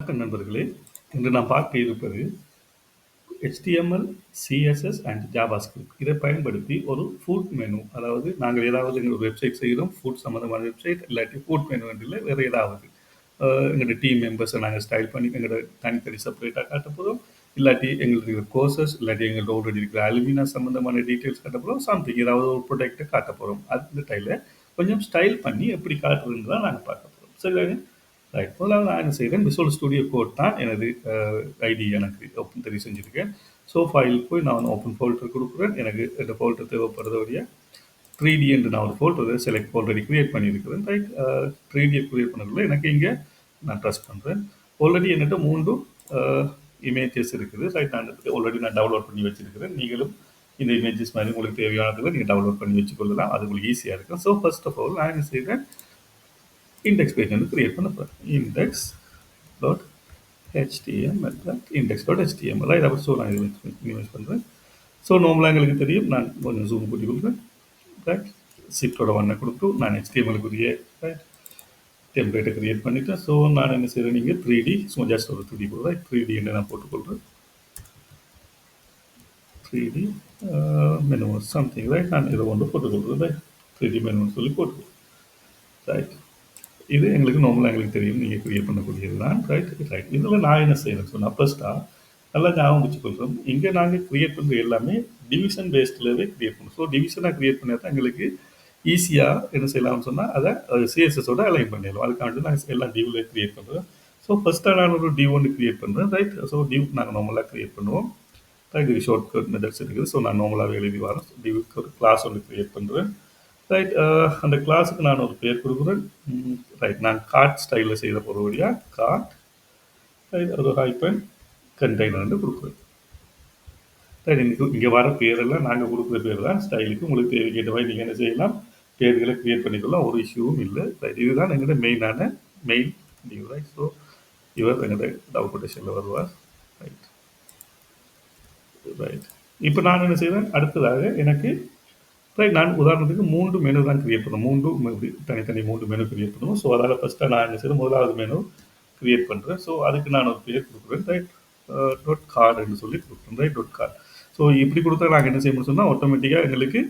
வணக்கம் நண்பர்களே. இன்று நாம் பார்க்க இருப்பது ஹெச்டிஎம்எல் சிஎஸ்எஸ் அண்ட் ஜாபாஸ்கிரிப்ட் இதை பயன்படுத்தி ஒரு ஃபுட் மெனு அதாவது நாங்கள் ஏதாவது எங்கள் வெப்சைட் செய்கிறோம் ஃபுட் சம்மந்தமான வெப்சைட் இல்லாட்டி ஃபுட் மெனு இல்லை வேறு ஏதாவது. எங்களோட டீம் மெம்பர்ஸை நாங்கள் ஸ்டைல் பண்ணி எங்களோட தனித்தனி செப்பரேட்டாக காட்ட போகிறோம். இல்லாட்டி எங்களுக்கு இருக்கிற கோர்சஸ் இல்லாட்டி எங்களோட ஆல்ரெடி இருக்கிற அலுமினா சம்மந்தமான டீட்டெயில்ஸ் காட்ட போகிறோம். சம்திங் ஏதாவது ஒரு ப்ராடக்ட்டை காட்ட போகிறோம். அந்த டைமில் கொஞ்சம் ஸ்டைல் பண்ணி எப்படி காட்டுறதுன்னு தான் நாங்கள் பார்க்க போகிறோம். சரி ரைட் முதல்ல நான் என்ன செய்கிறேன் விசுவல் ஸ்டுடியோ கோட் தான் எனது ஐடி எனக்கு ஓப்பன் தெரிய செஞ்சுருக்கேன் ஸோ ஃபைல் போய் நான் ஓப்பன் ஃபோல்டர் கொடுக்குறேன். எனக்கு இந்த ஃபோல்டர் தேவைப்படுறதோடைய த்ரீ டி என்று நான் ஒரு ஃபோல்டர் செலக்ட் ஆல்ரெடி க்ரியேட் பண்ணியிருக்கிறேன். ரைட் த்ரீ டியை க்ரியேட் பண்ணக்குள்ள எனக்கு இங்கே நான் ட்ரஸ்ட் பண்ணுறேன் ஆல்ரெடி என்கிட்ட மூன்று இமேஜஸ் இருக்குது. ரைட் நான் ஆல்ரெடி நான் டவுன்லோட் பண்ணி வச்சுருக்கிறேன். நீங்களும் இந்த இமேஜஸ் மாதிரி உங்களுக்கு தேவையானதில் நீங்கள் டவுன்லோட் பண்ணி வச்சுக்கொள்ளலாம். அது உங்களுக்கு ஈஸியாக இருக்கும். ஸோ ஃபர்ஸ்ட் ஆஃப் ஆல் நான் என்ன செய்கிறேன் இண்டெக்ஸ் பேஜ் வந்து கிரியேட் பண்ண போகிறேன் index dot HTML index dot HTML இதை ஸோ நான் இது இன்வெஸ்ட் பண்ணுறேன் ஸோ நார்மலாக எங்களுக்கு தெரியும். நான் கொஞ்சம் ஜூம் கூட்டி கொடுக்குறேன். ரைட் ஷிஃப்டோட ஒன்றை கொடுத்து நான் ஹெச்டிஎம்எலுக்குரிய ரைட் டெம்ப்ளேட்டை கிரியேட் பண்ணிவிட்டேன் ஸோ நான் என்ன செய்கிறேன் நீங்கள் த்ரீ டி ஸோ ஜஸ்ட் ஒரு த்ரீ டி போடுறேன். த்ரீ டி என்ன நான் போட்டுக்கொள்கிறேன் three D menu something right நான் இதை ஒன்று போட்டுக்கொள்கிறேன் ரைட் த்ரீ டி மெனுன்னு சொல்லி போட்டுக்கொள்கிறேன் ரைட் இது எங்களுக்கு நார்மலாக எங்களுக்கு தெரியும். நீங்கள் கிரியேட் பண்ணக்கூடியது தான் ரைட் ரைட் இதில் நான் என்ன செய்யணும் சொன்னால் ஃபர்ஸ்ட்டாக நல்லா ஞாபகம் வச்சுக்கொள்கிறோம் இங்கே நாங்கள் கிரியேட் பண்ணுறது எல்லாமே டிவிஷன் பேஸ்டிலவே கிரியேட் பண்ணுவோம் ஸோ டிவிஷனாக கிரியேட் பண்ணால் தான் எங்களுக்கு ஈஸியாக என்ன செய்யலாம்னு சொன்னால் அதை சிஎஸ்எஸோட அலைன் பண்ணிடலாம். அதுக்காண்டி நாங்கள் எல்லாம் டியூவில் கிரியேட் பண்ணுறோம் ஸோ ஃபஸ்ட்டாக நான் ஒரு டிவ் ஒன்று கிரியேட் பண்ணுறேன் ரைட் ஸோ டிவ் நாங்கள் நார்மலாக கிரியேட் பண்ணுவோம். ரைட் இது ஷார்ட் கட் மெத்தட்ஸ் இருக்குது. ஸோ நான் நார்மலாகவே எழுதி வரேன் டிவுக்கு ஒரு கிளாஸ் ஒன்று கிரியேட் பண்ணுறேன் ரைட் uh, அந்த கிளாஸுக்கு நான் ஒரு பேர் கொடுக்குறேன். ரைட் நான் கார்ட் ஸ்டைலில் செய்த பொருளுடைய கார்ட் ரைட் அது ஹைப்பன் கண்டெய்னர்னு கொடுக்குறேன். ரைட் இங்கே இங்கே வர பேரெல்லாம் நாங்கள் கொடுக்குற பேர் தான் ஸ்டைலுக்கு உங்களுக்கு தேவைக்கேற்ற மாதிரி நீங்கள் என்ன செய்யலாம் பேர்களை க்ரியேட் பண்ணிக்கலாம் ஒரு இஷ்யூவும் இல்லை. ரைட் இதுதான் எங்களோட மெயினான மெயின் டியூ ரைட் ஸோ இவர் எங்களோட டாக்குமெண்டேஷனில் வருவார். ரைட் ரைட் இப்போ நான் என்ன செய்கிறேன் அடுத்ததாக எனக்கு ரைட் நான் உதாரணத்துக்கு மூன்று மெனு தான் கிரியேட் பண்ணும் மூன்று தனித்தனி மூன்று மெனு கிரியேட் பண்ணுவோம். ஸோ அதால் ஃபஸ்ட்டாக நான் என்ன செய்யணும்? முதலாவது மெனு கிரியேட் பண்ணுறேன் ஸோ அதுக்கு நான் ஒரு பேர் கொடுக்குறேன். ரைட் டாட் கார்டுன்னு சொல்லி கொடுக்குறேன். ரைட் டாட் கார்டு ஸோ இப்படி கொடுத்தா நாங்கள் என்ன செய்யணும்னு சொன்னால் ஆட்டோமேட்டிக்காக எங்களுக்கு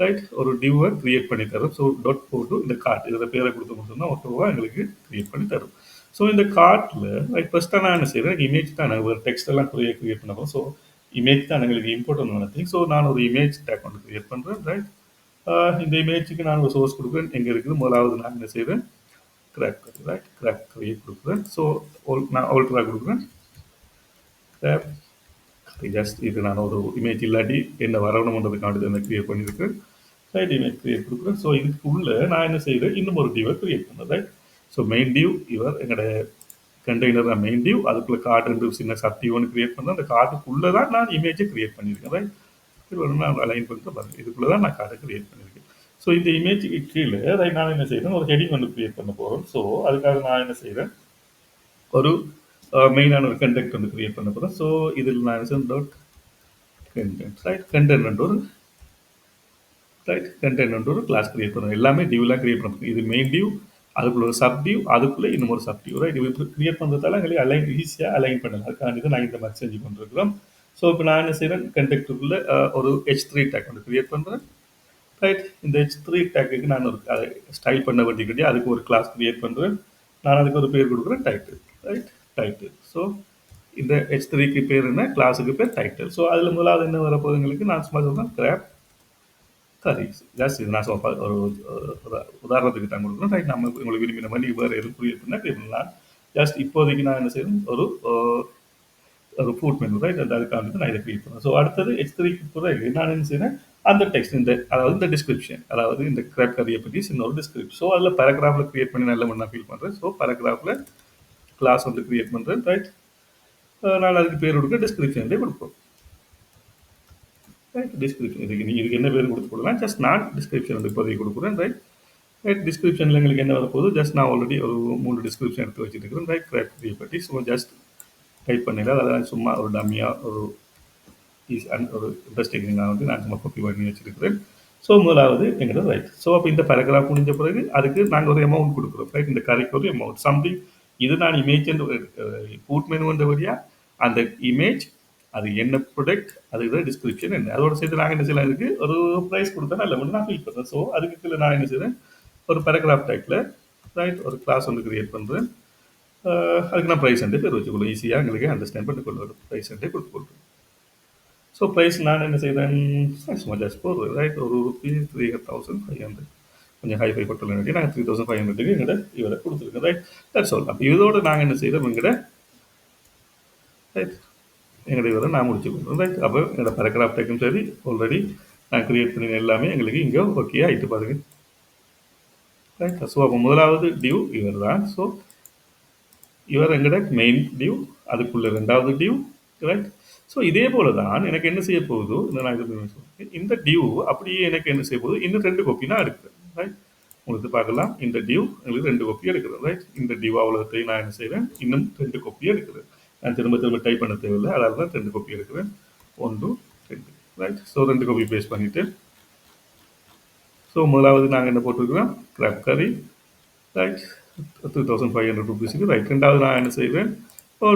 ரைட் ஒரு டியூவை கிரியேட் பண்ணி தரும். ஸோ டாட் போட்டு இந்த கார்ட் இதில் பேரை கொடுத்தோம்னு சொன்னால் ஒட்டோவாக எங்களுக்கு கிரியேட் பண்ணி தரும். ஸோ இந்த கார்ட்டில் ரைட் ஃபஸ்ட்டாக நான் என்ன செய்கிறேன் இமேஜ் தான் நான் ஒரு டெக்ஸ்ட் எல்லாம் கிரியேட் கிரியேட் ஸோ இமேஜ் தான் எங்களுக்கு இம்பார்ட்டன் திங் ஸோ நான் ஒரு இமேஜ் டேக் ஒன்று கிரியேட் பண்ணுறேன் ரைட் இந்த இமேஜுக்கு நான் ஒரு சோர்ஸ் கொடுக்குறேன். எங்கே இருக்குது? முதலாவது நான் என்ன செய்வேன்? கிராக் ரைட் கிராக் கிரியேட் கொடுக்குறேன். ஸோ நான் ஆல்ட்ரா கொடுக்குறேன். கிராக் ஜஸ்ட் இது நான் ஒரு இமேஜ் இல்லாட்டி என்ன வரணுன்றதுக்காண்டி என்ன கிரியேட் பண்ணியிருக்கேன் ரைட் இமேஜ் கிரியேட் கொடுக்குறேன். ஸோ இதுக்குள்ளே நான் என்ன செய்கிறேன் இன்னும் ஒரு டியூவை கிரியேட் பண்ணேன் ரைட் ஸோ மெயின் டியூ இவர் எங்களோட கண்டெய்னர் தான் மெயின் டியூ அதுக்குள்ளே கார்டு சின்ன சத்தி ஒன்று கிரியேட் பண்ணேன் அந்த கார்டுக்குள்ளே தான் நான் இமேஜை கிரியேட் பண்ணியிருக்கேன் ரைட் நான் அலைன் பண்ணிட்டு பாருங்கள் இதுக்குள்ளே தான் நான் கார்டை கிரியேட் பண்ணியிருக்கேன். ஸோ இந்த இமேஜுக்கு கீழே ரைட் நான் என்ன செய்கிறேன் ஒரு ஹெடிங் ஒன்று கிரியேட் பண்ண போகிறோம் ஸோ அதுக்காக நான் என்ன செய்கிறேன் ஒரு மெயினான ஒரு கண்டெக்ட் வந்து கிரியேட் பண்ண போகிறேன் ஸோ இதில் நான் என்ன டாட் கண்டென்ட் ரைட் கண்டென்ட் ஒரு ரைட் கண்டென்ட் ஒரு கிளாஸ் கிரியேட் பண்ணுறேன் எல்லாமே டியூலாம் கிரியேட் பண்ணுறேன் இது மெயின் டியூ அதுக்குள்ள ஒரு சப்டியூ அதுக்குள்ளே இன்னும் ஒரு சப்டியூ ரைட் இது கிரியேட் பண்ணுறதால எங்களுக்கு அலைன் ஈஸியாக அலைன் பண்ணலாம். அதுக்காண்டி தான் நான் இந்த மாதிரி செஞ்சு கொண்டிருக்கிறோம் ஸோ இப்போ நான் என்ன செய்கிறேன் கண்டெக்ட்டுக்குள்ளே ஒரு ஹெச் த்ரீ டேக் ஒன்று கிரியேட் பண்ணுறேன் ரைட் இந்த ஹெச் த்ரீ டேக்குக்கு நான் ஒரு ஸ்டைல் பண்ண வேண்டிய அதுக்கு ஒரு கிளாஸ் கிரியேட் பண்ணுறேன் நான் அதுக்கு ஒரு பேர் கொடுக்குறேன் டைட்டில் ரைட் டைட்டில் ஸோ இந்த ஹெச் த்ரீக்கு பேர் என்ன? கிளாஸுக்கு பேர் டைட்டில் ஸோ அதில் முதலாவது என்ன வரப்போகுது எங்களுக்கு? நான் சும்மா சொல்கிறேன் கிராப் சரி ஜாஸ்தி இது நான் சொல்ல ஒரு உதாரணத்துக்கு தான் கொடுக்குறேன் ரைட் நம்ம உங்களுக்கு விரும்பின மாதிரி வேறு எதுவும் புரிய பண்ணால் நான் ஜஸ்ட் இப்போதைக்கு நான் என்ன செய்யணும்? ஒரு ஒரு ஃபுட் மெனு ரைட் அந்த அதுக்காக நான் இதை ஃபீல் பண்ணேன் ஸோ அடுத்தது எச் த்ரீக்கு பிறகு நான் என்ன செய்யறேன்? அந்த டெக்ஸ்ட் இந்த அதாவது இந்த டிஸ்கிரிப்ஷன் அதாவது இந்த கிராப் கதையை பற்றி சின்ன ஒரு டிஸ்கிரிப்ஷன் ஸோ அதில் பேராகிராஃபில் கிரியேட் பண்ணி நல்ல நான் ஃபீல் பண்ணுறேன் ஸோ பேராகிராஃபில் கிளாஸ் வந்து க்ரியேட் பண்ணுறேன் ரைட் நான் அதுக்கு பேர் கொடுக்க டிஸ்கிரிப்ஷன்லேயே கொடுப்போம். ரைட் டிஸ்கிரிப்ஷன் இதுக்கு நீங்கள் இதுக்கு என்ன பேர் கொடுத்து கொடுக்கலாம் ஜஸ்ட் நான் டிஸ்கிரிப்ஷன் வந்து இப்போதைக்கு கொடுக்குறேன் ரைட் ரைட் டிஸ்கிரிப்ஷனில் எங்களுக்கு என்ன வரப்போகுது ஜஸ்ட் நான் ஆல்ரெடி ஒரு மூணு டிஸ்கிரிப்ஷன் எடுத்து வச்சுருக்கிறேன் ரைட் கிராப் கரியை பற்றி ஸோ ஜஸ்ட் டைப் பண்ணிடலாம். அதெல்லாம் சும்மா ஒரு டம்மியாக ஒரு ஈஸ் ஒரு இன்ட்ரெஸ்டிங் நான் வந்து நான் சும்மா காப்பி பண்ணி வச்சுருக்கிறேன். ஸோ முதலாவது எங்களோட ரைட் ஸோ அப்போ இந்த பேராகிராஃப் முடிஞ்ச பிறகு அதுக்கு நாங்கள் ஒரு அமௌண்ட் கொடுக்குறோம் ரைட் இந்த கரைக்கு ஒரு அமௌண்ட் சம்திங் இது நான் இமேஜ் பூட் மெனுன்ற வழியாக அந்த இமேஜ் அது என்ன ப்ரொடக்ட் அதுக்கு டிஸ்கிரிப்ஷன் என்ன? அதோட சேர்த்து நாங்கள் என்ன செய்யலாம்? இருக்குது ஒரு ப்ரைஸ் கொடுத்தா நல்ல மட்டும் நான் ஃபில் பண்ணுறேன் ஸோ அதுக்கு கீழே நான் என்ன செய்கிறேன் ஒரு பேராகிராஃப் டைப்பில் ரைட் ஒரு கிளாஸ் வந்து கிரியேட் பண்ணுறேன் அதுக்கு நான் ப்ரைஸ் வந்து பேர் வச்சுக்கொள்ளும். ஈஸியாக எங்களுக்கு அண்டர்ஸ்டாண்ட் பண்ணி கொள்ளும். ப்ரைஸ் வந்து கொடுத்து கொடுத்து ஸோ ப்ரைஸ் நான் என்ன செய்கிறேன் சும்மா ஜஸ்ட் போடுறது ரைட் ஒரு rupee three thousand five hundred கொஞ்சம் ஹை ஃபை பட்டில் வேண்டி நாங்கள் த்ரீ தௌசண்ட் ஃபைவ் ஹண்ட்ரடுக்கு எங்கள்கிட்ட இவரை கொடுத்துருக்கோம் ரைட் தட்ஸ் ஆல் அப்போ இதோட நாங்கள் என்ன செய்கிறோம் எங்கள்கிட்ட ரைட் எங்களுடைய இதில் நான் முடிச்சுக்கணும் ரைட் அப்போ எங்களோட பேராகிராஃப் டேக்கும் சரி ஆல்ரெடி நான் கிரியேட் பண்ணின எல்லாமே எங்களுக்கு இங்கே ஓகே ஆகிட்டு பாருங்கள் ரைட் ஸோ அப்போ முதலாவது டியூ இவர் தான் ஸோ இவர் எங்கட மெயின் டியூ அதுக்குள்ள ரெண்டாவது டியூ ரைட் ஸோ இதே போல தான் எனக்கு என்ன செய்ய போகுதோ இந்த நான் இது சொல்றேன். இந்த டியூ அப்படியே எனக்கு என்ன செய்ய போகுது இன்னும் ரெண்டு காப்பி நான் எடுக்கிறேன். ரைட் உங்களுக்கு பார்க்கலாம். இந்த டியூ எங்களுக்கு ரெண்டு காப்பி எடுக்கிறேன் ரைட் இந்த டியூ அவ்வளோத்தையும் நான் என்ன செய்கிறேன் இன்னும் ரெண்டு காப்பி எடுக்கிறேன். திரும்ப திரும்ப டைப் பண்ண தேவையில்லை. அதனால தான் ரெண்டு காப்பி எடுக்கிறேன். ஒன்று ரெண்டு. ரைட் ஸோ ரெண்டு காப்பி பேஸ்ட் பண்ணிவிட்டு ஸோ முதலாவது நாங்கள் என்ன போட்டிருக்கிறோம்? Crab curry right three thousand five hundred ருபீஸுக்கு right ரெண்டாவது நான் என்ன செய்வேன்?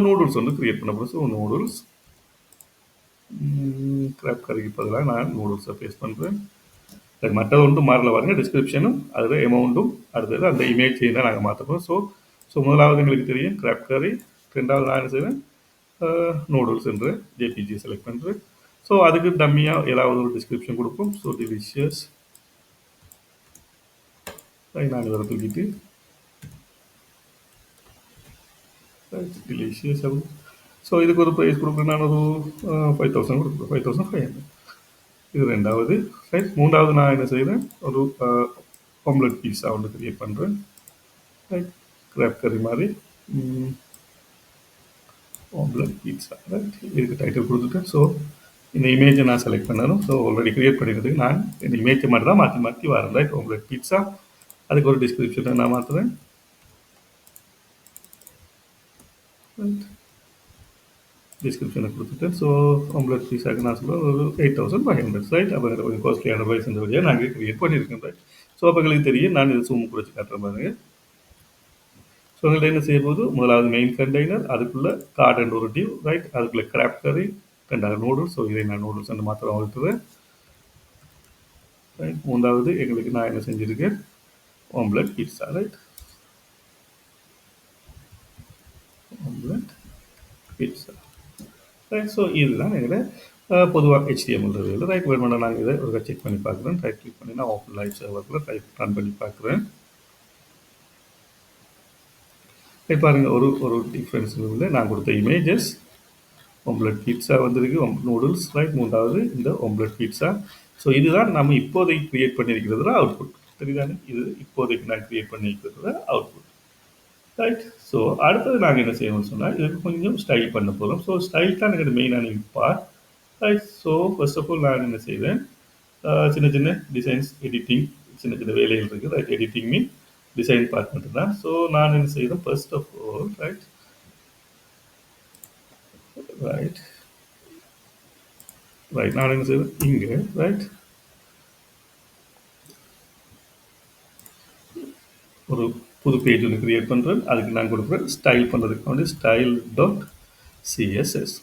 நூடுல்ஸ் வந்து க்ரியேட் பண்ண போகிறேன் ஸோ நூடுல்ஸ் கிராப் கறிக்கு பதிலாக நான் நூடுல்ஸை பேஸ்ட் பண்ணுறேன் ரைட் மற்றது ஒன்றும் மாறல வரேன் டிஸ்கிரிப்ஷனும் அதில் அமௌண்ட்டும் அடுத்தது அந்த இமேஜ் தான் நாங்கள் மாற்றப்போம் ஸோ ஸோ முதலாவது எங்களுக்கு தெரியும் கிராப் கறி ரெண்டாவது நான் என்ன செய்வேன்? நூடுல்ஸ் என்று ஜேபிஜி செலக்ட் பண்ணுறேன் ஸோ அதுக்கு டம்மியாக ஏதாவது ஒரு டிஸ்கிரிப்ஷன் கொடுப்போம். ஸோ டிலிஷியஸ் நான் இவரை தூக்கிட்டு. டிலிஷியஸ் ஸோ இதுக்கு ஒரு ப்ரைஸ் கொடுக்குறேன் நான் ஒரு ஃபைவ் தௌசண்ட் கொடுக்குறேன் ஃபைவ் தௌசண்ட் ஃபைவ் ஹண்ட்ரட் இது ரெண்டாவது. ரைட் மூன்றாவது நான் என்ன செய்கிறேன் ஒரு ஆம்லெட் பீஸாக ஒன்று க்ரியேட் பண்ணுறேன் ரைட் கிராப் கறி மாதிரி. ஆம்லெட் பீட்ஸா ரைட் இதுக்கு டைட்டில் கொடுத்துட்டு ஸோ இந்த இமேஜை நான் செலக்ட் பண்ணணும் ஸோ ஆல்ரெடி க்ரியேட் பண்ணிக்கிறதுக்கு நான் இந்த இமேஜை மட்டும் தான் மாற்றி மாற்றி வரேன் ரைட் ஆம்லெட் பீட்ஸா அதுக்கு ஒரு டிஸ்கிரிப்ஷனை நான் மாற்றுறேன் டிஸ்கிரிப்ஷனை கொடுத்துட்டு ஸோ ஆம்லெட் பீஸாக்கு நான் சொல்கிறேன் ஒரு eight thousand five hundred right அப்போ எனக்கு கொஞ்சம் காஸ்ட்லியான ப்ரைஸ் இந்த வழியாக நாங்கள் க்ரியேட் பண்ணியிருக்கேன் ரைட் ஸோ அப்போ எங்களுக்கு தெரியும் நான் இதை சூம் குறைச்சி காட்டுற பாருங்கள் ஸோ எங்கள்கிட்ட என்ன செய்ய போது முதலாவது மெயின் கண்டெய்னர் அதுக்குள்ளே கார்ட் அண்ட் ஒரு டியூ ரைட் அதுக்குள்ளே கிராப் கறி ரெண்டாவது நூடுல்ஸ் ஸோ இதை நான் நூடுல்ஸ் அந்த மாத்திரம் வளர்த்துவேன் ரைட் மூன்றாவது எங்களுக்கு நான் என்ன செஞ்சுருக்கேன்? Omelette pizza right omelette pizza right so இதுதான் எங்களை பொதுவாக ஹெச்டிஎம்எல் இல்லை ரைட் வேணுமென்னா நாங்கள் இதை ஒரு செக் பண்ணி பார்க்குறேன். ரைட் கிளிக் பண்ணி நான் ஓப்பன் லைஃப் சர்வரில் டைப் ரன் பண்ணி பார்க்குறேன். இப்போ பாருங்கள் ஒரு ஒரு டிஃப்ரென்ஸ் இல்லை நான் கொடுத்த இமேஜஸ் ஒம்ப்ளெட் பீட்ஸா வந்திருக்கு. நூடுல்ஸ் ரைட் மூன்றாவது இந்த ஒம்ப்ளெட் பீட்ஸா ஸோ இதுதான் நம்ம இப்போதைக்கு க்ரியேட் பண்ணியிருக்கிறதுல அவுட்புட் தெரியுதானே இது இப்போதைக்கு நான் க்ரியேட் பண்ணியிருக்கிறதுல அவுட்புட் ரைட் ஸோ அடுத்தது நாங்கள் என்ன செய்யணும்னு சொன்னால் இதுக்கு கொஞ்சம் ஸ்டைல் பண்ண போகிறோம் ஸோ ஸ்டைல் தான் எனக்கு மெயினான part right so first of all நான் என்ன செய்வேன்? சின்ன சின்ன டிசைன்ஸ் எடிட்டிங் சின்ன சின்ன வேலைகள் இருக்குது. Right editing mean design part தான் ஸோ நான் என்ன செய்கிறேன் first of all right right right நான் என்ன செய்வேன் இங்கே ரைட் ஒரு புது பேஜ் ஒன்று கிரியேட் பண்ணுறேன் அதுக்கு நான் கொடுக்குறேன் ஸ்டைல் பண்ணுறதுக்கு வந்து style dot CSS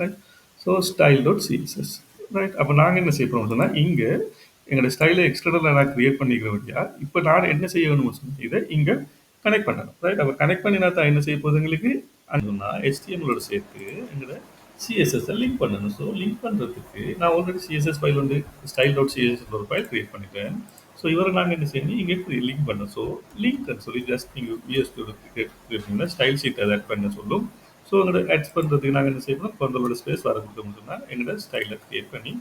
right so style dot CSS right அப்போ நாங்கள் என்ன செய்ய போகிறோம் சொன்னால் இங்கே எங்களோட ஸ்டைலை எக்ஸ்டர்னலாக நான் க்ரியேட் பண்ணிக்கிற வழியா இப்போ நான் என்ன செய்யணும்னு சொன்னால் இதை இங்கே கனெக்ட் பண்ணணும். ரைட் அப்போ கனெக்ட் பண்ணினா தான் என்ன செய்ய போகுது எங்களுக்கு? சொன்னால் ஹெச்டிஎம்எலோட சேர்த்து எங்களோட சிஎஸ்எஸ்ஸை லிங்க் பண்ணணும். ஸோ லிங்க் பண்ணுறதுக்கு நான் ஆல்ரெடி சிஎஸ்எஸ் ஃபைல் வந்து ஸ்டைல் டாட் சிஎஸ்எஸ் ஒரு ஃபைல் க்ரியேட் பண்ணிட்டேன். ஸோ இவரை நாங்கள் என்ன செய்யணும்? இங்கே லிங்க் பண்ணோம் ஸோ லிங்க் சொல்லி ஜஸ்ட் நீங்கள் பிஎஸ்பியோட கிரியேட் ஸ்டைல் ஷீட் அதை ஆட் பண்ண சொல்லும். ஸோ எங்களோட ஆட் பண்ணுறதுக்கு நாங்கள் என்ன செய்யணும் கொஞ்சோட ஸ்பேஸ் வர கொடுத்தோம்னு சொன்னால் எங்களோட ஸ்டைலை க்ரியேட் பண்ணி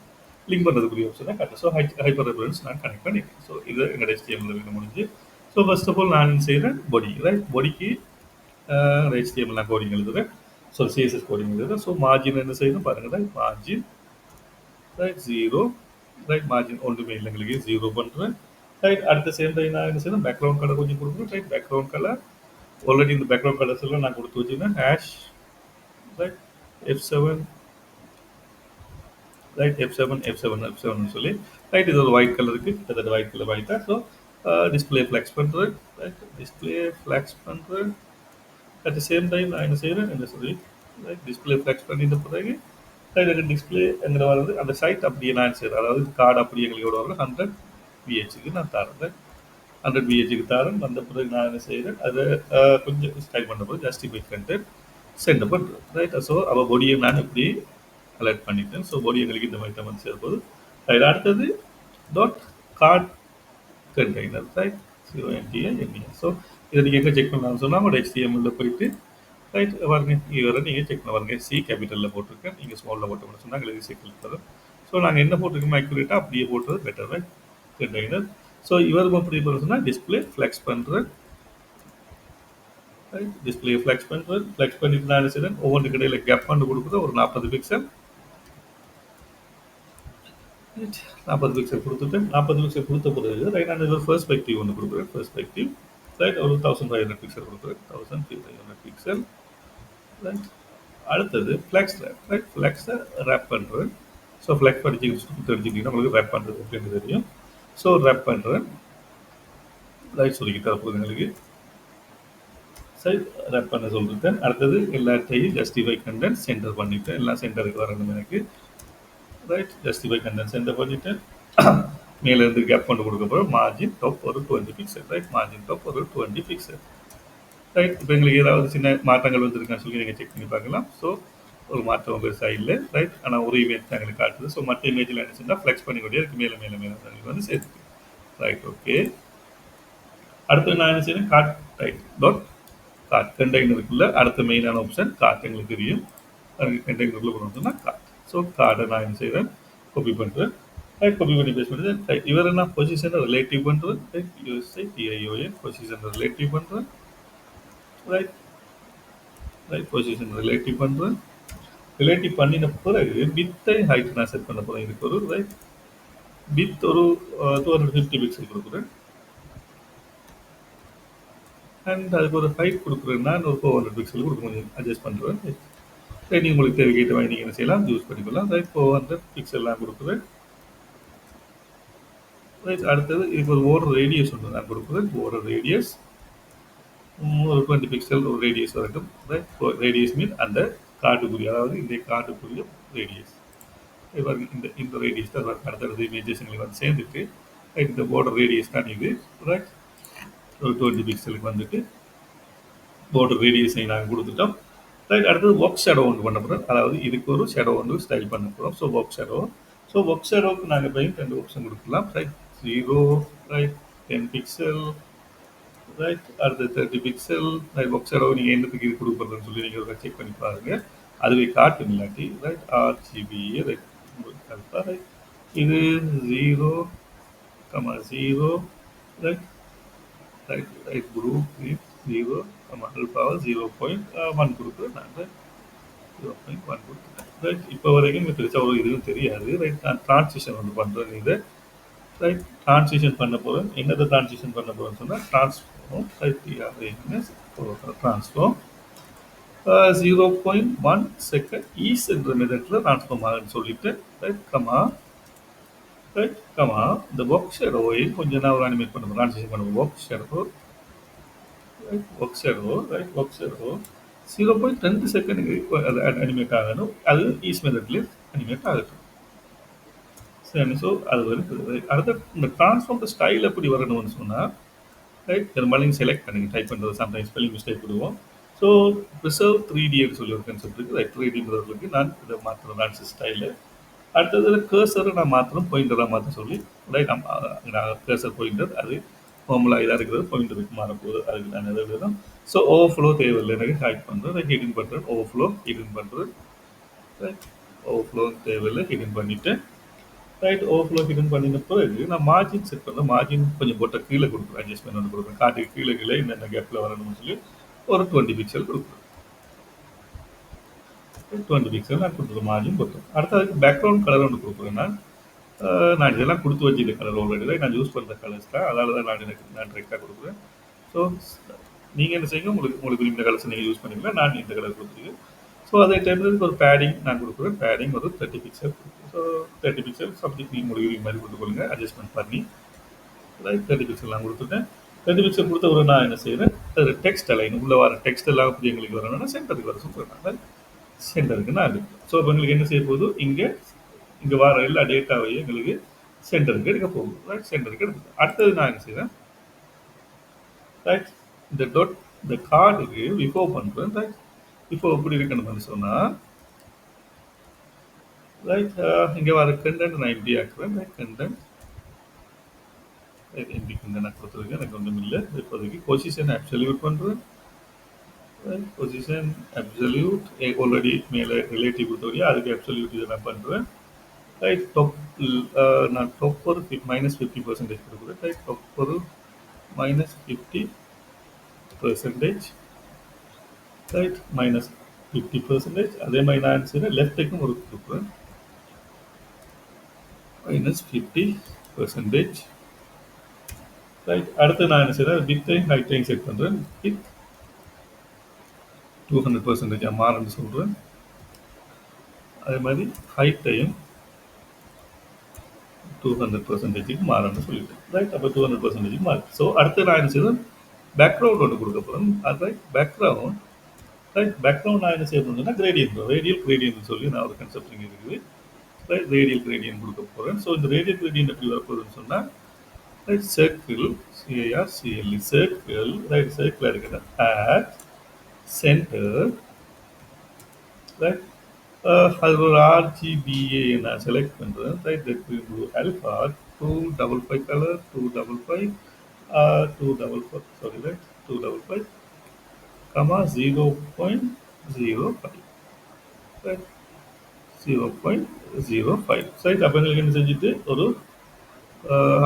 லிங்க் பண்ணுறதுக்குரிய ஆப்ஷனை கட்ட ஸோ ஹை ஹைப்பர் ரெஃபரன்ஸ் நான் கனெக்ட் பண்ணிக்கிறேன். ஸோ இது எங்கள் ஹெச்டிஎம்ல வேணும் முடிஞ்சு. ஸோ ஃபர்ஸ்ட் ஆஃப் ஆல் நான் என்ன செய்கிறேன் பொடி ரைட் பொடிக்கு ஹெச்டிஎம்ல நான் கோடிங் எழுதுறேன். ஸோ சிஎஸ்எஸ் கோடிங் எழுதுறேன். ஸோ மார்ஜின் என்ன செய்யணும் பாருங்கள் right margin right zero right margin ஒன்றுமே இல்லை எங்களுக்கு. ஜீரோ பண்ணுறேன் ரைட் அடுத்த சேம் டைம் நான் என்ன செய்யணும் பேக்ரவுண்ட் கலர் கொஞ்சம் கொடுக்குறேன் ரைட் பேக்ரவுண்ட் கலர் ஆல்ரெடி இந்த பேக்ரவுண்ட் கலர்ஸ் எல்லாம் நான் கொடுத்து வச்சுருந்தேன். Hash right F seven right F seven F seven F seven சொல்லி. ரைட் இது ஒரு ஒயிட் கலருக்கு கிட்டத்தட்ட ஒயிட் கலர் ஒயிட்டா ஸோ டிஸ்பிளே ஃப்ளாக்ஸ் பண்ணுறேன் ரைட் டிஸ்பிளே ஃப்ளாக்ஸ் பண்ணுறேன் அட் த சேம் டைம் நான் என்ன செய்கிறேன் என்ன சொல்லி ரைட் டிஸ்பிளே ஃப்ளெக்ஸ் பண்ணிட்டு பிறகு எனக்கு டிஸ்பிளே எங்கிட்ட வர்றது அந்த சைட் அப்படியே நான் செய்கிறேன் அதாவது கார்டு அப்படியே எங்களோட வரல ஹண்ட்ரட் பிஹெச்சுக்கு நான் தரேன். ஹண்ட்ரட் பிஹெச்சுக்கு தரேன். வந்த பிறகு நான் என்ன செய்கிறேன் அதை uh, கொஞ்சம் ஸ்டைல் பண்ண ஜஸ்டிஃபை பண்ணிட்டு சென்ட் பண்ணுறேன் ரைட் ஸோ அவள் பொடியை நான் இப்படி அலர்ட் பண்ணிட்டேன் ஸோ பொடி எங்களுக்கு இந்த மாதிரி தான் வந்து போது ரைட் அடுத்தது dot card container right zero NDA என்டிஏ ஸோ இதை நீங்கள் எங்கே செக் பண்ணலாம்னு சொன்னால் உங்களோட HTML போயிட்டு ரைட் பாருங்க இவரை நீங்கள் செக் பண்ண பாருங்க சி கேபிட்டலில் போட்டிருக்கேன் நீங்கள் ஸ்மாலில் போட்டோம்னு சொன்னால் எங்களுக்கு சிக்கல் தரும். ஸோ நாங்கள் என்ன போட்டிருக்கோமோ அக்யூரேட்டாக அப்படியே போட்டது பெட்டர் ரைட் கண்டெய்னர் ஸோ இவருக்கு அப்படி பண்ண சொன்னால் டிஸ்பிளே ஃப்ளெக்ஸ் பண்ணுற ரைட் டிஸ்பிளே ஃப்ளெக்ஸ் பண்ணுறேன் ஃப்ளெக்ஸ் பண்ணிட்டு நான் என்ன செய்றேன் ஒவ்வொன்றுக்கு கேப் பண்ணி கொடுக்குறது ஒரு நாற்பது பிக்சல் நாற்பது பிக்சல் கொடுத்துட்டேன் நாற்பது பிக்சல் கொடுத்த பிறகு ரைட் ஹேண்ட் ஒரு பெர்ஸ்பெக்டிவ் ஒன்று கொடுக்குறேன். பெர்ஸ்பெக்டிவ் ரைட் ஒரு தௌசண்ட் ஃபைவ் ஹண்ட்ரட் பிக்சல் கொடுக்குறேன். Thousand five hundred pixel right அடுத்தது ஃப்ளெக்ஸ் ரேப் ரைட் ஃப்ளெக்ஸை ரேப் பண்ணுறேன் ஸோ ஃப்ளெக்ஸ் படிச்சு தெரிஞ்சுக்கிட்டீங்கன்னா உங்களுக்கு ரேப் பண்ணுறது அப்படின்னு தெரியும்? ஸோ ரேப் பண்ணுறேன் ரைட் சொல்லிக்கிட்டா போகுது எங்களுக்கு. சரி ரேப் பண்ண சொல்லிட்டேன். அடுத்தது எல்லாத்தையும் ஜஸ்டிஃபை கண்டென்ட் சென்டர் பண்ணிட்டேன். எல்லாம் சென்டருக்கு வரணும் எனக்கு. ரைட் ஜஸ்டிஃபை கண்டென்ட் சென்டர் பண்ணிட்டேன் மேலே கேப் கொண்டு கொடுக்க மார்ஜின் டாப் ஒரு twenty pixel right margin top ஒரு டுவெண்ட்டி பிக்சல் ரைட் இப்போ எங்களுக்கு ஏதாவது சின்ன மாற்றங்கள் வந்திருக்கான்னு சொல்லி நீங்கள் செக் பண்ணி பார்க்கலாம். ஸோ ஒரு மாற்றம் பெருசாக இல்லை ரைட் ஆனால் ஒரு இமேஜ் தான் எங்களுக்கு காட்டுது. ஸோ மற்ற இமேஜில் என்ன செஞ்சால் ஃப்ளெக்ஸ் பண்ணிக்கொண்டே இருக்கு. மேலே மேலே மேலே எங்களுக்கு வந்து சேர்த்து. ரைட் ஓகே அடுத்து நான் என்ன செய்யணும் காட் ரைட் டாட் காட் கண்டெய்னருக்குள்ள அடுத்த மெயினான ஆப்ஷன் காட் எங்களுக்கு தெரியும். கண்டெய்னருக்குள்ளே கொண்டு வந்தோம்னா காட் ஸோ கார்டை நான் என்ன செய்கிறேன் காப்பி பண்ணுறேன் ரைட் காப்பி பண்ணி பேஸ் பண்ணுறது ரைட் இவர் என்ன பொசிஷனை ரிலேட்டிவ் பண்ணுறேன் right USI TION position relative பண்ணுறேன் ரைட் ரைட் பொசிஷன் ரிலேட்டிவ் பண்ணுறேன் ரிலேட்டிவ் பண்ணின பிறகு பித்தை ஹைட் நான் செட் பண்ண போகிறேன் இதுக்கு ஒரு ரைட் பித் ஒரு டூ ஹண்ட்ரட் ஃபிஃப்டி பிக்சல் கொடுக்குறேன். அண்ட் அதுக்கு ஒரு ஹைட் கொடுக்குறேன்னா ஒரு ஃபோர் ஹண்ட்ரட் பிக்சல் கொடுக்க முடியும். அட்ஜஸ்ட் பண்ணுறேன் நீங்கள் உங்களுக்கு தேவைக்கிட்ட வாங்கி நீங்கள் என்ன செய்யலாம்? யூஸ் பண்ணிக்கலாம் ரைட் ஃபோர் ஹண்ட்ரட் பிக்சல்லாம் கொடுக்குறேன் ரைட் அடுத்தது இதுக்கு ஒரு ஓடுற ரேடியஸ் ஒன்று நான் கொடுக்குறேன் ஒரு ரேடியஸ் ஒரு டுவெண்ட்டி பிக்சல் ஒரு ரேடியஸ் வரைக்கும் ரைட் ரேடியஸ் மீன் அந்த காட்டுக்குரிய அதாவது இந்த காட்டுக்குரிய ரேடியஸ் இந்த இந்த ரேடியஸ் தான் அடுத்தடுத்த இமேஜஸ் எங்களுக்கு வந்து சேர்ந்துட்டு ரைட் இந்த போர்டர் ரேடியஸ் தான் இது. ரைட் ஒரு டுவெண்ட்டி பிக்சலுக்கு வந்துட்டு போர்டர் ரேடியஸை நாங்கள் கொடுத்துட்டோம். அடுத்தது ஒர்க் ஷேடோ ஒன்று பண்ண போகிறோம் அதாவது இதுக்கு ஒரு ஷேடோ ஒன்று ஸ்டைல் பண்ண போகிறோம் so work shadow so work ஷேடோவுக்கு நாங்கள் போய் ரெண்டு ஆப்ஷன் கொடுக்கலாம். Right zero right ten pixel right அடுத்து thirty pixel right work shadow நீங்கள் என்னத்துக்கு இது கொடுக்குறதுன்னு சொல்லி நீங்கள் ஒரு செக் பண்ணி பாருங்கள் அதுவே காட்டும் இல்லாட்டி ரைட் ஆர்ஜிபி ரைட் ரைட் இது zero comma zero right right right group zero comma power zero point one கொடுக்குறோம் நாங்கள் ஜீரோ பாயிண்ட் ஒன் கொடுத்துட்டேன். ரைட் இப்போ வரைக்கும் எனக்கு பெருசாக ஒரு இதுவும் தெரியாது. ரைட் நான் ட்ரான்சிஷன் வந்து பண்ணுறேன் இதை. ரைட் ட்ரான்சிஷன் பண்ண போகிறேன் என்னதை ட்ரான்சிஷன் பண்ண போகிறேன்னு சொன்னால் transform right transform zero point one second ease என்ற மெதட்டில் டிரான்ஸ்ஃபார்ம் ஆகுன்னு சொல்லிட்டு ரைட் கமா ரைட் கமா இந்த ஒர்க் ஷேடோவை கொஞ்சம் நான் ஒரு அனிமேட் பண்ணுவோம் டிரான்ஸ்லேஷன் பண்ணுவோம் work shadow right work shadow right work shadow zero point ரெண்டு செகண்ட் அது ஆகணும் அது ஈஸ் மெதட்லேயே அனிமேட் ஆகட்டும் சரி ஸோ அது வந்து அடுத்த இந்த ட்ரான்ஸ்ஃபார்ம் ஸ்டைல் எப்படி வரணும்னு சொன்னால் ரைட் பெரும்பாலும் செலக்ட் பண்ணுங்க டைப் பண்ணுறது சம்டைம்ஸ் ஸ்பெல்லிங் மிஸ்டேக் பண்ணுவோம் ஸோ ரிசர்வ் த்ரீ டின்னு சொல்லி ஒரு கன்செப்ட் இருக்குது ரைட் த்ரீ டிங்கிறவர்களுக்கு நான் இதை மாற்றுறேன் டான்ஸ் ஸ்டைலு அடுத்தது கேர்சரை நான் மாற்றணும் பாயிண்டராக மாற்ற சொல்லி ரைட் நான் கேர்சர் பாயிண்டர் அது ஃபார்முலா இதாக இருக்கிறது பாயிண்டருக்கு மாறப்போகுது அதுக்கு நான் எதாவது எழுதுறேன் ஸோ ஓவர்ஃப்ளோ தேவையில்லை. எனக்கு ஹேக் பண்ணுறேன் ரைட் ஹிடன் பண்ணுறேன் ஓவர்ஃப்ளோ ஹிடன் பண்ணுறேன் ரைட் ஓவர்ஃப்ளோ தேவையில்லை ஹிடன் பண்ணிவிட்டு ரைட் ஓவர்ஃப்ளோ ஹிடன் பண்ணின பிறகு நான் மார்ஜின் செட் பண்ணுறேன் மார்ஜின் கொஞ்சம் போட்ட கீழே கொடுக்குறேன். அட்ஜஸ்ட்மெண்ட் ஒன்று கொடுக்குறேன். காட்டுக்கு கீழே கீழே என்னென்ன கேப்பில் வரணும்னு சொல்லி ஒரு டுவெண்ட்டி பிக்சல் கொடுக்குறேன். டுவெண்ட்டி பிக்சல் நான் கொடுத்துருக்கேன் மார்ஜின் கொடுத்துருவேன் அடுத்து அதுக்கு பேக்ரவுண்ட் கலர் ஒன்று கொடுக்குறேன் நான். நான் இதெல்லாம் கொடுத்து வச்சுருக்க கலர் ஆல்ரெடி நான் யூஸ் பண்ணுற கலர்ஸ் தான். அதனால தான் நான் எனக்கு நான் டிரெக்டாக கொடுக்குறேன். ஸோ நீங்கள் என்ன செய்யுங்க உங்களுக்கு உங்களுக்கு இந்த கலர்ஸ் நீங்கள் யூஸ் பண்ணிக்கலாம் நான் இந்த கலர் கொடுத்துருக்கேன். ஸோ அதே டைமில் ஒரு பேடிங் நான் கொடுக்குறேன். பேடிங் ஒரு thirty pixel so thirty pixel subject நீங்கள் முடிவு மாதிரி கொடுத்துக்கொள்ளுங்க அட்ஜஸ்ட்மெண்ட் பண்ணி. ரைட் தேர்ட்டி பிக்சல் நான் கொடுத்துட்டேன். தேர்ட்டி பிக்சல் கொடுத்த ஒரு நான் என்ன செய்கிறேன் அது டெக்ஸ்ட் அலைன் உள்ள வர டெக்ஸ்ட் எல்லாம் அப்படி எங்களுக்கு வரணும்னா சென்டருக்கு வர சொல்கிறேன் சென்டருக்கு நான் இருக்குது ஸோ இப்போ எங்களுக்கு என்ன செய்ய போதும் இங்கே இங்கே வர எல்லா டேட்டாவையும் எங்களுக்கு சென்டருக்கு எடுக்க போகும் ரைட் சென்டருக்கு எடுக்க அடுத்தது நான் என்ன செய்கிறேன் ரைட் இந்த டொட் இந்த கார்டுக்கு விஃபோ பண்ணுறேன் ரைட் இப்போ எப்படி இருக்கணும்னு சொன்னால் ரைட் இங்கே வர கண்டென்ட் நான் எப்படி ஆக்குறேன் ரைட் கண்டென்ட் ரைட் எப்படி கண்டென்ட் நான் கொடுத்துருக்கேன். எனக்கு ஒன்றும் இல்லை. இப்போதைக்கு பொசிஷன் அப்சல்யூட் பண்ணுறேன் பொசிஷன் அப்சல்யூட் ஆல்ரெடி மேலே ரிலேட்டிவ் கொடுத்தோடையா அதுக்கு அப்சல்யூட் இதை நான் பண்ணுறேன் ரைட் டொப் uh, நான் டாப் ஒரு மைனஸ் ஃபிஃப்டி பர்சன்டேஜ் கொடுக்குறேன். ரைட் டாப் ஒரு minus fifty percentage right minus fifty percentage அதே மாதிரி நான் செய்கிறேன் லெஃப்ட்டுக்கும் ஒரு கொடுக்குறேன். மைனஸ் ஃபிஃப்டி பர்சன்டேஜ் ரைட் அடுத்து நான் என்ன செய்கிறேன் வித்தையும் ஹைட்டையும் செட் பண்ணுறேன் வித் டூ ஹண்ட்ரட் பர்சன்டேஜ் மாறுன்னு சொல்கிறேன் அதே மாதிரி ஹைட்டையும் டூ ஹண்ட்ரட் பர்சன்டேஜுக்கு மாறணும்னு சொல்லிட்டேன். ரைட் அப்போ டூ ஹண்ட்ரட் பர்சன்டேஜுக்கு மாறு ஸோ அடுத்து நான் என்ன செய்வேன் பேக்ரவுண்ட் ஒன்று கொடுக்க போகிறேன் அது ரைட் பேக்ரவுண்ட் ரைட் பேக்ரவுண்ட் நான் என்ன செய்ய முடியும்னா கிரேடியன் ரேடியல் கிரேடியன் சொல்லி நான் ஒரு கன்செப்ட் இங்கே இருக்குது. ரைட் ரேடியல் கிரேடியன் கொடுக்க போகிறேன் ஸோ இந்த ரேடியல் கிரேடியன் எப்படி வரப்போகுதுன்னு சொன்னால் right circle CAR CLE circle right circle இருக்கிற at center right அது ஒரு ஆர்ஜிபிஏ நான் செலக்ட் பண்ணுறேன் right that will alpha two double five colour two double five two double four sorry right two double five comma zero point zero five right zero point zero five right அப்போ எங்களுக்கு என்ன செஞ்சுட்டு ஒரு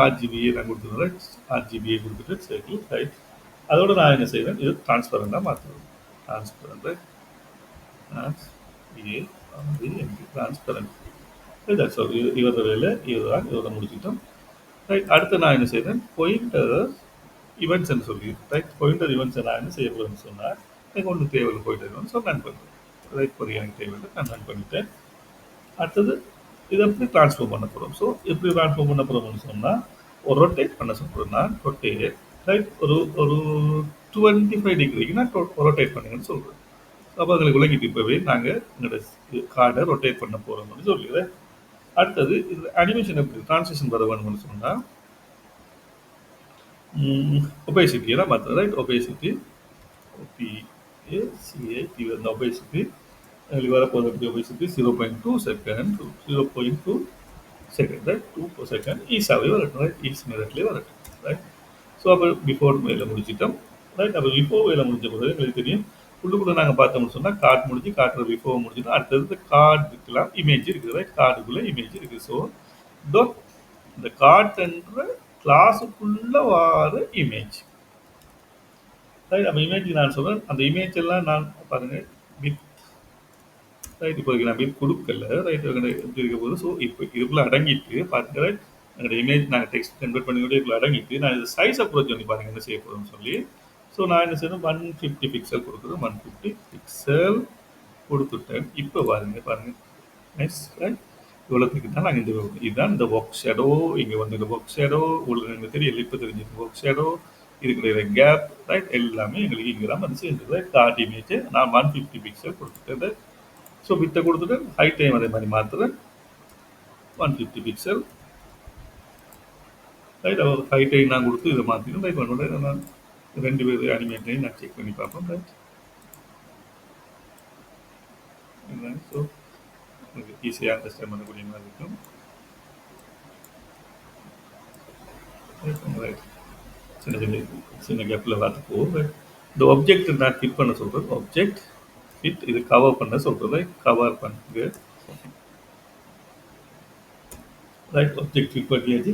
RGBA நான் கொடுத்துருவேன் right RGBA கொடுத்துட்டு சரி right அதோட நான் என்ன செய்வேன் இது டிரான்ஸ்பரண்டாக மாற்றுவேன் transparent right டிரான்ஸ்பிஏ transparent right so இவர வேலை தான் இவரை முடிச்சுட்டோம் ரைட் அடுத்து நான் என்ன செய்கிறேன் பாயிண்டர் இவெண்ட்ஸ்ன்னு சொல்லி ரைட் பாயிண்டர் இவெண்ட்ஸ் நான் என்ன செய்ய போகிறேன்னு சொன்னால் எனக்கு ஒன்று தேவையில்லை போயிட்டு இவெண்ட்ஸ் ஸோ ரன் பண்ணுறேன் ரைட் இப்போ எனக்கு தேவையில்லை நான் ரன் பண்ணிட்டேன். அடுத்தது இதை எப்படி ட்ரான்ஸ்ஃபர் பண்ண போகிறோம் ஸோ எப்படி ட்ரான்ஸ்ஃபர் பண்ண போகிறோம்னு சொன்னால் ஒரு ரொட்டேட் பண்ண சொல்கிறேன்னா ரொட்டேட் ரைட் ஒரு ஒரு டுவெண்ட்டி ஃபைவ் டிகிரிக்கு நான் ரொட்டேட் பண்ணுங்கன்னு சொல்கிறேன் அப்போ எங்களுக்கு விளங்கிட்டு இப்போவே நாங்கள் எங்களோட கார்டை ரொட்டேட் பண்ண போகிறோம்னு சொல்லிடுறேன். அடுத்தது இது அனிமேஷன் எப்படி ட்ரான்ஸ்லேஷன் வர வேணும்னு சொன்னால் ஒபேசிட்டி தான் பார்த்தது ரைட் ஒபேசிட்டி ஓபிஏசிஐடி அந்த ஒபேசிட்டி எங்களுக்கு வரப்போகிற எப்படி opacity zero point two second zero point two second right two four second ஈஸாவே வரட்டும் ரைட் ஈஸ் மெரட்லேயே வரட்டும் ரைட் ஸோ அப்போ பிஃபோர் வேலை முடிச்சிட்டோம் ரைட் அப்போ பிஃபோர் வேலை முடிஞ்ச பிறகு எங்களுக்கு தெரியும் உள்ளுக்குள்ளே நாங்கள் பார்த்தோம்னு சொன்னால் கார்டு முடிஞ்சு காட்டுற பிஃபோர் முடிஞ்சுன்னா அடுத்தது கார்டுக்கெல்லாம் இமேஜ் இருக்குது. ரைட் கார்டுக்குள்ளே இமேஜ் இருக்குது. ஸோ டொட் இந்த கார்டுன்ற கிளாஸுக்குள்ளே வார இமேஜ் ரைட் அப்போ இமேஜ் நான் சொல்கிறேன் அந்த இமேஜ் எல்லாம் நான் பாருங்கள் வித் ரைட் இப்போ நான் பில் கொடுக்கல. ரைட் எப்படி இருக்க போது ஸோ இப்போ இதுக்குள்ளே அடங்கிட்டு பாருங்க ரைட் எங்களோட இமேஜ் நாங்கள் டெக்ஸ்ட் கன்வெர்ட் பண்ணி கூட இதுக்குள்ள அடங்கிட்டு நான் இது சைஸ் அப்ரோச் வந்து பாருங்கள் என்ன செய்ய போகிறோம்னு சொல்லி. ஸோ நான் என்ன செய்யணும் ஒன் ஃபிஃப்டி பிக்சல் கொடுக்குறேன் ஒன் ஃபிஃப்டி பிக்சல் கொடுத்துட்டேன். இப்போ பாருங்க பாருங்க. நைஸ் ரைட் இவ்வளோத்துக்கு தான் நாங்கள் இந்த இதுதான் இந்த ஒர்க் ஷேடோ இங்கே வந்து இந்த ஒர்க் ஷேடோ உங்களுக்கு எனக்கு தெரியல இப்போ தெரிஞ்சிருக்கு ஒர்க் ஷேடோ இருக்கிற கேப் ரைட் எல்லாமே எங்களுக்கு இங்கே தான் வந்து சேர்ந்துருக்கு கார்ட் இமேஜ் நான் ஒன் ஃபிஃப்டி பிக்சல் கொடுத்துட்டேன் ஸோ வித்தை கொடுத்துட்டு ஹை டைம் அதே மாதிரி மாற்றுறேன் ஒன் ஃபிஃப்டி பிக்சல் ரைட் ஹைட்டையும் ஹை டைம் நான் கொடுத்து இதை மாற்றினேன் ரைட் பண்ணுறேன் நான் ரெண்டு பேர் அனிமேட்டையும் நான் செக் பண்ணி பார்ப்போம் ரைட் ஸோ உங்களுக்கு ஈஸியாக அண்டர்ஸ்டாண்ட் பண்ணக்கூடிய மாதிரி இருக்கும். ரைட் சின்ன சின்ன சின்ன கேப்பில் பார்த்து போவோம் இந்த ஒப்ஜெக்ட் நான் ஃபிட் பண்ண சொல்கிறேன் ஒப்ஜெக்ட் ஃபிட் இது கவர் பண்ண சொல்கிறது கவர் பண்ணுங்க ரைட் ஒப்ஜெக்ட் ஃபிட் பண்ணியாச்சு.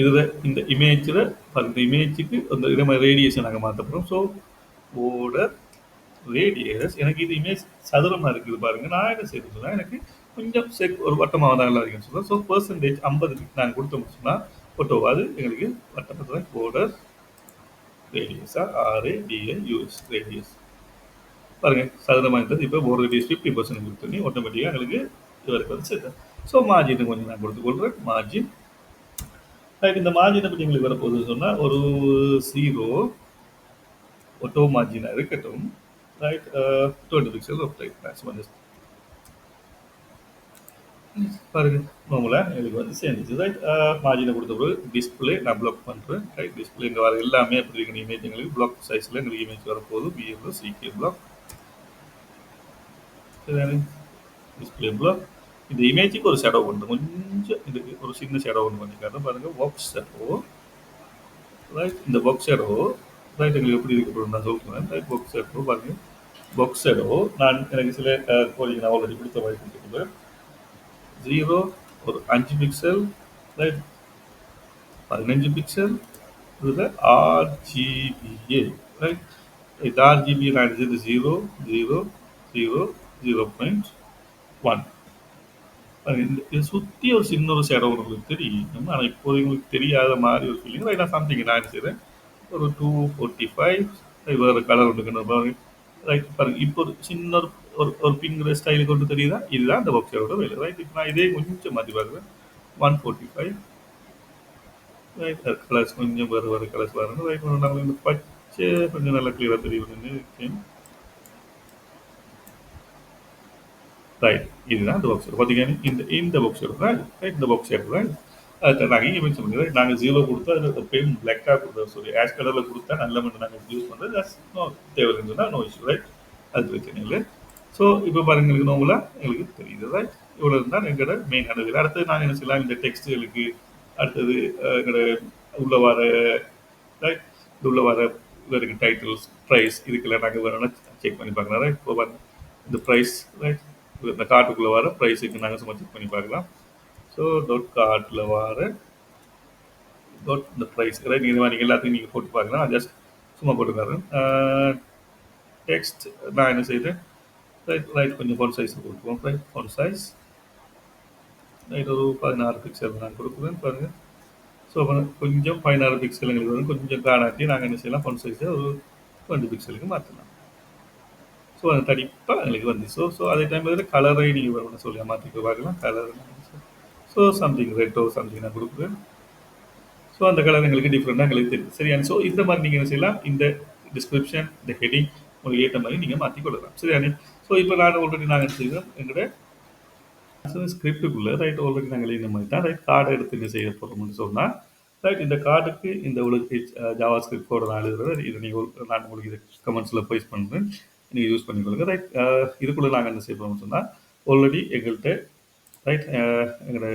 இதில் இந்த இமேஜில் இந்த இமேஜுக்கு அந்த இதே மாதிரி ரேடியேஷன் நாங்கள் மாற்ற போகிறோம் ஸோ ஓட ரேடியஸ் எனக்கு இது இமேஜ் சதுரமாக இருக்குது பாருங்கள் நான் என்ன செய்யணும்னா எனக்கு கொஞ்சம் செக் ஒரு வட்டமாக தான் நல்லா இருக்குன்னு சொல்கிறேன் ஸோ பர்சன்டேஜ் ஐம்பது நாங்கள் கொடுத்தோம் சொன்னால் ஃபோட்டோவாது எங்களுக்கு வட்டப்பத்தில் ஓடர் ரேடியஸாக ஆர்ஏ டிஏ யூஎஸ் ரேடியஸ் பாருங்கள் சதுரமாக இருந்தது. இப்போ ஒரு ரேடியஸ் ஃபிஃப்டி பர்சன்ட் கொடுத்தோன்னே ஆட்டோமேட்டிக்காக எங்களுக்கு இவருக்கு வந்து சேர்த்தேன். ஸோ மார்ஜின் கொஞ்சம் நான் கொடுத்துக்கொள்கிறேன் மார்ஜின் ரைட் இந்த மார்ஜினை பற்றி எங்களுக்கு வரப்போகுதுன்னு சொன்னால் ஒரு ஜீரோ ஒட்டோ மார்ஜினாக இருக்கட்டும் right twenty pixel off right maximum பாருங்க நார்மலாக எங்களுக்கு வந்து சேர்ந்துச்சு ரைட் மார்ஜினை கொடுத்த பிறகு டிஸ்பிளே நான் பிளாக் பண்ணுறேன் ரைட் டிஸ்பிளே இங்கே வர எல்லாமே அப்படி இருக்கிற இமேஜ் எங்களுக்கு பிளாக் சைஸில் எங்களுக்கு இமேஜ் வரப்போகுது பிஎம்ஓ சிகே பிளாக் சரி டிஸ்பிளே பிளாக் இந்த இமேஜுக்கு ஒரு ஷேடோ ஒன்று கொஞ்சம் இதுக்கு ஒரு சின்ன ஷேடோ ஒன்று பண்ணிக்காது பாருங்கள் பாக்ஸ் ஷேடோ ரைட் இந்த பாக்ஸ் ஷேடோ ரைட் எங்களுக்கு எப்படி இருக்கு நான் சொல்கிறேன் ரைட் பாக்ஸ் ஷேடோ பாருங்க பாக்ஸ் ஷேடோ நான் எனக்கு சில கோழிங்க நான் ஆல்ரெடி கொடுத்த மாதிரி கொடுத்துருக்கேன் ஜீரோ ஒரு அஞ்சு பிக்சல் ரைட் பதினஞ்சு பிக்சல் இதில் ஆர்ஜிபிஏ ரைட் இது ஆர்ஜிபி நான் எடுத்தது zero zero zero zero point one சுற்றி ஒரு சின்ன ஒரு சேடம் உங்களுக்கு தெரியும். ஆனால் இப்போது உங்களுக்கு தெரியாத மாதிரி ஒரு ஃபீலிங் ரைட் நான் சம்திங் நான் செய்கிறேன் ஒரு டூ ஃபோர்ட்டி ஃபைவ் வேறு கலர் ஒன்று பாருங்க. ரைட் பாருங்க. இப்போ ஒரு சின்ன ஒரு ஒரு ஒரு பிங்கிற ஸ்டைல் கொண்டு தெரியுதா? இதுதான் அந்த பாக்ஸரோட வேலை ரைட் இப்போ நான் இதே கொஞ்சம் மாற்றி பார்க்குறேன் one forty five right colours கொஞ்சம் வேறு வேறு கலர்ஸ் பாருங்கள் ரைட் நாங்கள் இந்த பச்சை கொஞ்சம் நல்லா கிளியராக தெரியும் ரைட் இதுதான் இந்த பாக்ஸ் பார்த்தீங்கன்னா இந்த இந்த பாக்ஸ் ரைட் ரைட் இந்த பாக்ஸ் ரைட் அது நாங்கள் இங்கே மென்ஷன் பண்ணுறோம் நாங்கள் ஜீரோ கொடுத்தா அது பெயின் பிளாக்காக கொடுத்தா சாரி ஆஷ் கலரில் கொடுத்தா நல்ல மட்டும் நாங்கள் யூஸ் பண்ணுறது தட்ஸ் நோ தேவையில்லைன்னு சொன்னால் நோ இஷ்யூ ரைட் அது பிரச்சனை இல்லை. ஸோ இப்போ பாருங்க எங்களுக்கு நோம்புலாம் எங்களுக்கு தெரியுது. ரைட் இவ்வளோ இருந்தால் எங்களோட மெயின் அனுபவி அடுத்தது நாங்கள் என்ன செய்யலாம்? இந்த டெக்ஸ்ட்டுகளுக்கு அடுத்தது எங்களோட உள்ள வர ரைட் உள்ள வர இருக்குது டைட்டில்ஸ் ப்ரைஸ் இதுக்கெல்லாம் நாங்கள் வேணும்னா செக் பண்ணி பார்க்கலாம். ரைட் இப்போ பாருங்க இந்த ப்ரைஸ் ரைட் இந்த கார்ட்டுக்குள்ளே வர ப்ரைஸுக்கு நாங்கள் சும்மா செக் பண்ணி பார்க்கலாம். ஸோ டொட் கார்ட்டில் வர டொட் இந்த ப்ரைஸ் ரைட் இது மாதிரி எல்லாத்தையும் நீங்கள் போட்டு பார்க்கலாம். ஜஸ்ட் சும்மா போட்டுக்காரு டெக்ஸ்ட் நான் என்ன செய்கிறேன் ரைட் ரைட் கொஞ்சம் ஃபோன் சைஸ் கொடுப்போம் ரைட் ஃபோன் சைஸ் ரைட் ஒரு பதினாறு பிக்சல் நான் கொடுக்குறேன் பாருங்கள் ஸோ கொஞ்சம் பதினாறு பிக்சல் எங்களுக்கு வரும் கொஞ்சம் காணாட்டி நாங்கள் என்ன செய்யலாம்? ஃபோன் சைஸை ஒரு டுவெண்ட்டி பிக்சலுக்கு மாற்றலாம் ஸோ அந்த தடிப்பாக எங்களுக்கு வந்து ஸோ ஸோ அதே டைம் இதில் கலரை நீங்கள் வரணும் சொல்லி மாற்றிக்க பார்க்கலாம் கலர் ஸோ சம்திங் ரெட்டோ சம்திங் நான் கொடுக்குறேன். ஸோ அந்த கலர் எங்களுக்கு டிஃப்ரெண்ட்டாக எங்களுக்கு தெரியும். சரியான ஸோ இந்த மாதிரி நீங்கள் என்ன செய்யலாம்? இந்த டிஸ்கிரிப்ஷன் இந்த ஹெட்டிங் உங்களுக்கு ஏற்ற மாதிரி நீங்கள் மாற்றி கொள்ளலாம் சரியானே ஸோ இப்போ நான் ஆல்ரெடி நாங்கள் செய்கிறோம் எங்களோட ஸ்கிரிப்டுக்குள்ளே ரைட் ஆல்ரெடி நாங்கள் இந்த மாதிரி தான் ரைட் கார்டை எடுத்து என்ன செய்ய போகிறோம்னு சொன்னால் ரைட் இந்த கார்டுக்கு இந்த உங்களுக்கு ஜாவா ஸ்கிரிப்ட் கோட நான் எழுதுறது. இதை நீங்கள் நான் உங்களுக்கு இது கமெண்ட்ஸில் போய்ஸ் பண்ணுறேன் நீங்கள் யூஸ் பண்ணிக்கொள்ளுங்க. ரைட் இதுக்குள்ளே நாங்கள் என்ன செய்ய போகிறோம்னு சொன்னால் ஆல்ரெடி எங்கள்கிட்ட ரைட் எங்களோட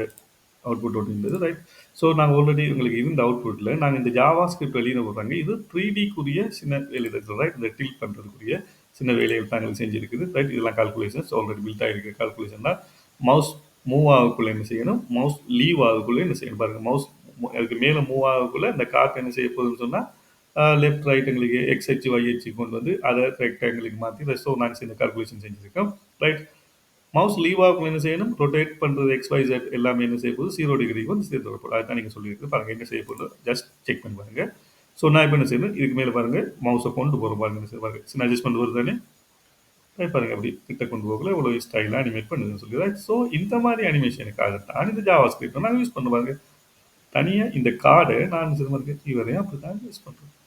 அவுட்புட் இருந்தது ரைட் ஸோ நாங்கள் ஆல்ரெடி உங்களுக்கு இருந்த அவுட்புட்டில் நாங்கள் இந்த ஜாவா ஸ்கிரிப்ட் வெளியில் போடுறாங்க. இது த்ரீ டிக்குரிய சின்ன வேலைகள் ரைட் இந்த டில் பண்ணுறதுக்குரிய சின்ன வேலையை நாங்கள் செஞ்சுருக்குது ரைட் இதெல்லாம் கால்குலேஷன்ஸ் ஆல்ரெடி பில்ட் ஆகிருக்க கால்குலேஷன் தான் மவுஸ் மூவ் ஆகக்குள்ளே என்ன செய்யணும்? மவுஸ் லீவ் ஆகக்குள்ளே என்ன செய்யணும்? பாருங்கள் மவுஸ் அதுக்கு மேலே மூவ் ஆகக்குள்ளே இந்த கார்ட் என்ன செய்ய போகுதுன்னு சொன்னால் லெஃப்ட் ரைட் எங்களுக்கு எக்ஸ் ஹெச் ஒய் ஹெச் கொண்டு வந்து அதை ரெக்டாங்கிளுக்கு மாற்றி ரெஸ்டோ நான் சேர்ந்த கால்குலேஷன் செஞ்சுருக்கோம். ரைட் மவுஸ் லீவ் ஆகும் என்ன செய்யணும்? ரொட்டேட் பண்ணுறது எக்ஸ் ஒய் ஜெட் எல்லாமே என்ன செய்ய போகுது? ஜீரோ டிகிரிக்கு வந்து சேர்த்து வரப்போகுது அதுதான் நீங்கள் சொல்லியிருக்கு பாருங்கள் என்ன செய்ய போகுது? ஜஸ்ட் செக் பண்ணி பாருங்கள் ஸோ நான் இப்போ என்ன செய்யணும்? இதுக்கு மேலே பாருங்கள் மவுஸை கொண்டு போகிறோம் பாருங்க என்ன செய்ய பாருங்கள் சின்ன அட்ஜஸ்ட்மெண்ட் வருது தானே? பாருங்கள் அப்படி கிட்ட கொண்டு போகல. இவ்வளோ ஸ்டைலாக அனிமேட் பண்ணுதுன்னு சொல்லி. ரைட் ஸோ இந்த மாதிரி அனிமேஷனுக்காகத்தான் இந்த ஜாவா ஸ்கிரிப்ட் நாங்கள் யூஸ் பண்ணுவாங்க தனியாக இந்த கார்டை நான் சிறுமருக்கு மாதிரி இவரையும் அப்படி தான் யூஸ் பண்ணுறோம்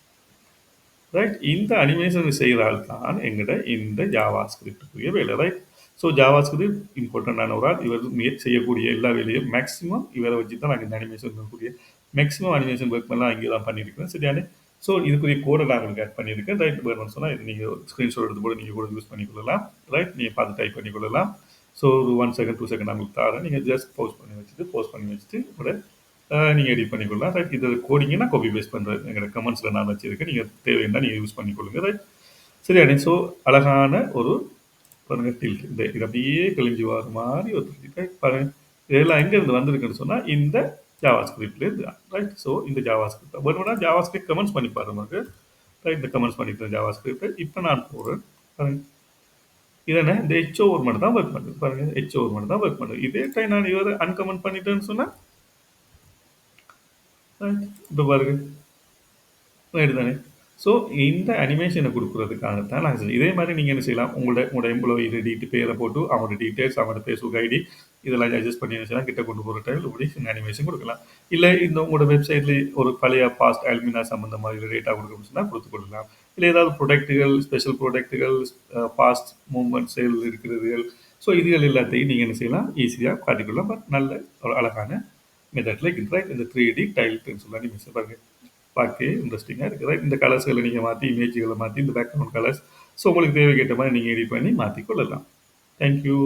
ரைட் இந்த அனிமேஷன் செய்கிறால் தான் எங்கிட்ட இந்த ஜாவா ஸ்கிரிப்டுக்குரிய வேலை ரைட் ஸோ ஜாவா ஸ்கிரிப்ட் இம்பார்ட்டண்டான ஒரு ஆள் இவர் செய்யக்கூடிய எல்லா வேலையும் மேக்ஸிமம் இவரை வச்சு தான் நாங்கள் இந்த அனிமேஷன் பண்ணக்கூடிய மேக்ஸிமம் அனிமேஷன் ஒர்க் பண்ணலாம் இங்கே தான் பண்ணியிருக்கேன் சரியானே ஸோ இதுக்குரிய கோடை நான் உங்களுக்கு ஆட் பண்ணியிருக்கேன் ரைட் வேணும்னு சொன்னால் இது நீங்கள் ஸ்க்ரீன்ஷாட் எடுத்து கூட நீங்கள் கூட யூஸ் பண்ணிக்கொள்ளலாம் ரைட் நீங்கள் பார்த்து டைப் பண்ணிக்கொள்ளலாம் ஸோ ஒரு ஒன் செகண்ட் டூ செகண்ட் நான் உங்களுக்கு தரேன் நீங்கள் ஜஸ்ட் போஸ்ட் பண்ணி வச்சுட்டு போஸ்ட் பண்ணி வச்சுட்டு கூட நீங்கள் எடிட் பண்ணிக்கொள்ளலாம் ரைட் இது கோடிங்கன்னா காப்பி பேஸ்ட் பண்ணுறது எங்களோட கமெண்ட்ஸில் நான் வச்சுருக்கேன். நீங்கள் தேவைன்னா நீங்கள் யூஸ் பண்ணிக்கொள்ளுங்க ரைட் சரியானே ஸோ அழகான ஒரு பாருங்க டில் இந்த இது அப்படியே கழிஞ்சு வர மாதிரி ஒரு பாருங்க இதெல்லாம் எங்கேருந்து வந்திருக்குன்னு சொன்னால் இந்த ஜாவா ஸ்கிரிப்ட்லேருந்து ரைட் ஸோ இந்த ஜாவா ஸ்கிரிப்ட் வேணும்னா ஜாவா ஸ்கிரிப்ட் கமெண்ட்ஸ் பண்ணி பாருங்க ரைட் இந்த கமெண்ட்ஸ் பண்ணிட்டு ஜாவா ஸ்கிரிப்ட் இப்போ நான் போகிறேன் பாருங்க. இது இந்த ஹெச்ஓ ஒரு மட்டும் தான் ஒர்க் பண்ணுது பாருங்க. ஹெச் ஓவர் மட்டும் தான் ஒர்க் பண்ணுது. இதே டைம் நான் இவரை அன்கமெண்ட் பண்ணிட்டேன்னு சொன்னால் இப்போ பாருங்க. ரைட்டு தானே ஸோ இந்த அனிமேஷனை கொடுக்குறதுக்காக தான் இதே மாதிரி நீங்கள் என்ன செய்யலாம்? உங்களோட உங்களோட எம்ப்ளாயி டீட்டு பேரை போட்டு அவனோட டீட்டெயில்ஸ் அவனோட ஃபேஸ்புக் ஐடி இதெல்லாம் அட்ஜஸ்ட் பண்ணி என்ன செய்யலாம்? கிட்ட கொண்டு போகிற டைம் இப்படி இந்த அனிமேஷன் கொடுக்கலாம். இல்லை இந்த உங்களோட வெப்சைட்டில் ஒரு பழைய பாஸ்ட் அல்மினா சம்மந்த மாதிரி டேட்டா கொடுக்க சொன்னால் கொடுத்து கொடுக்கலாம் இல்லை ஏதாவது ப்ரொடக்ட்டுகள் ஸ்பெஷல் ப்ரொடக்ட்டுகள் பாஸ்ட் மூமெண்ட் சேல் இருக்கிறதுகள் ஸோ இதுகள் எல்லாத்தையும் நீங்கள் என்ன செய்யலாம்? ஈஸியாக காட்டிக்கொள்ளலாம் பட் நல்ல ஒரு அழகான மெத்தடில் இருக்குது ரைட் இந்த three D tile pencil animation பாருங்க பார்க்க இன்ட்ரெஸ்டிங்காக இருக்குது ரைட் இந்த கலர்ஸ்களை நீங்கள் மாற்றி இமேஜ்களை மாற்றி இந்த பேக்ரவுண்ட் கலர்ஸ் ஸோ உங்களுக்கு தேவைக்கேற்ற மாதிரி நீங்கள் எடிட் பண்ணி மாற்றிக்கொள்ளலாம் தேங்க்யூ